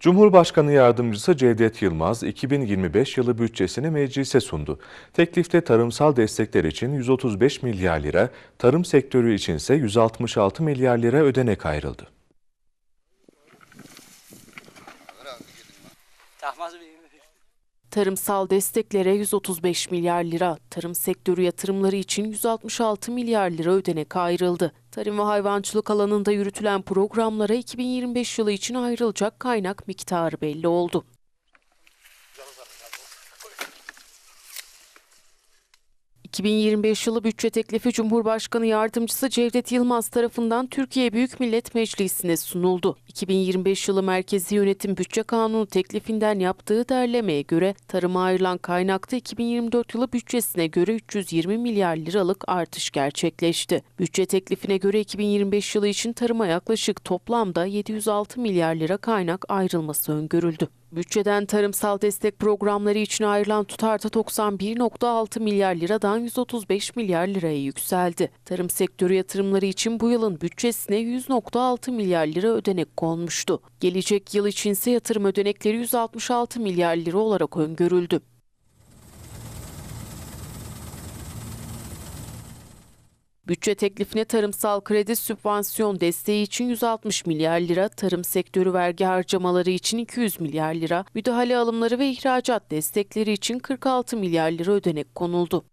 Cumhurbaşkanı Yardımcısı Cevdet Yılmaz 2025 yılı bütçesini meclise sundu. Teklifte tarımsal destekler için 135 milyar lira, tarım sektörü içinse 166 milyar lira ödenek ayrıldı. Tahmaz Bey. Tarımsal desteklere 135 milyar lira, tarım sektörü yatırımları için 166 milyar lira ödenek ayrıldı. Tarım ve hayvancılık alanında yürütülen programlara 2025 yılı için ayrılacak kaynak miktarı belli oldu. ...2025 yılı bütçe teklifi Cumhurbaşkanı Yardımcısı Cevdet Yılmaz tarafından Türkiye Büyük Millet Meclisi'ne sunuldu. 2025 yılı Merkezi Yönetim Bütçe Kanunu teklifinden yaptığı derlemeye göre tarıma ayrılan kaynakta 2024 yılı bütçesine göre 320 milyar liralık artış gerçekleşti. Bütçe teklifine göre 2025 yılı için tarıma yaklaşık toplamda 706 milyar lira kaynak ayrılması öngörüldü. Bütçeden tarımsal destek programları için ayrılan tutar da 91.6 milyar liradan 135 milyar liraya yükseldi. Tarım sektörü yatırımları için bu yılın bütçesine 100.6 milyar lira ödenek konmuştu. Gelecek yıl içinse yatırım ödenekleri 166 milyar lira olarak öngörüldü. Bütçe teklifine tarımsal kredi sübvansiyon desteği için 160 milyar lira, tarım sektörü vergi harcamaları için 200 milyar lira, müdahale alımları ve ihracat destekleri için 46 milyar lira ödenek konuldu.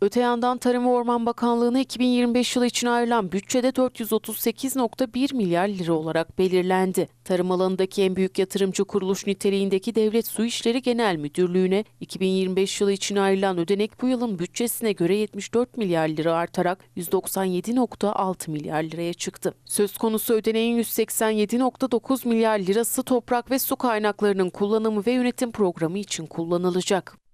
Öte yandan Tarım ve Orman Bakanlığı'na 2025 yılı için ayrılan bütçede 438.1 milyar lira olarak belirlendi. Tarım alanındaki en büyük yatırımcı kuruluş niteliğindeki Devlet Su İşleri Genel Müdürlüğü'ne 2025 yılı için ayrılan ödenek bu yılın bütçesine göre 74 milyar lira artarak 197.6 milyar liraya çıktı. Söz konusu ödeneğin 187.9 milyar lirası toprak ve su kaynaklarının kullanımı ve yönetim programı için kullanılacak.